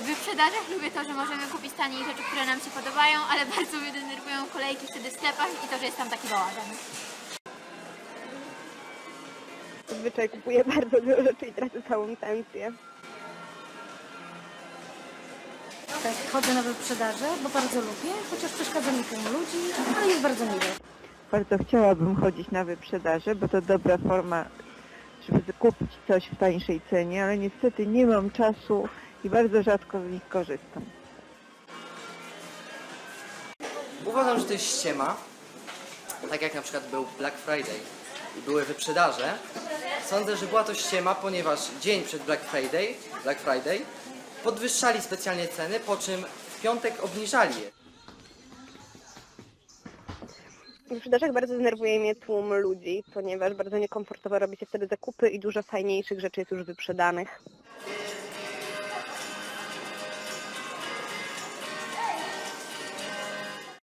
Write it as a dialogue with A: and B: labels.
A: wyprzedażach lubię to, że możemy kupić taniej rzeczy, które nam się podobają, ale bardzo mnie denerwują kolejki wtedy w sklepach i to, że jest tam taki bałagan.
B: Zazwyczaj kupuję bardzo dużo rzeczy i tracę całą pensję.
C: Tak, chodzę na wyprzedaże, bo bardzo lubię, chociaż przeszkadza mi tłum ludzi, ale jest bardzo miło.
D: Bardzo chciałabym chodzić na wyprzedaże, bo to dobra forma, żeby kupić coś w tańszej cenie, ale niestety nie mam czasu i bardzo rzadko z nich korzystam.
E: Uważam, że to jest ściema. Tak jak na przykład był Black Friday i były wyprzedaże. Sądzę, że była to ściema, ponieważ dzień przed Black Friday, Black Friday podwyższali specjalnie ceny, po czym w piątek obniżali je.
B: W sprzedażach bardzo denerwuje mnie tłum ludzi, ponieważ bardzo niekomfortowo robi się wtedy zakupy i dużo fajniejszych rzeczy jest już wyprzedanych.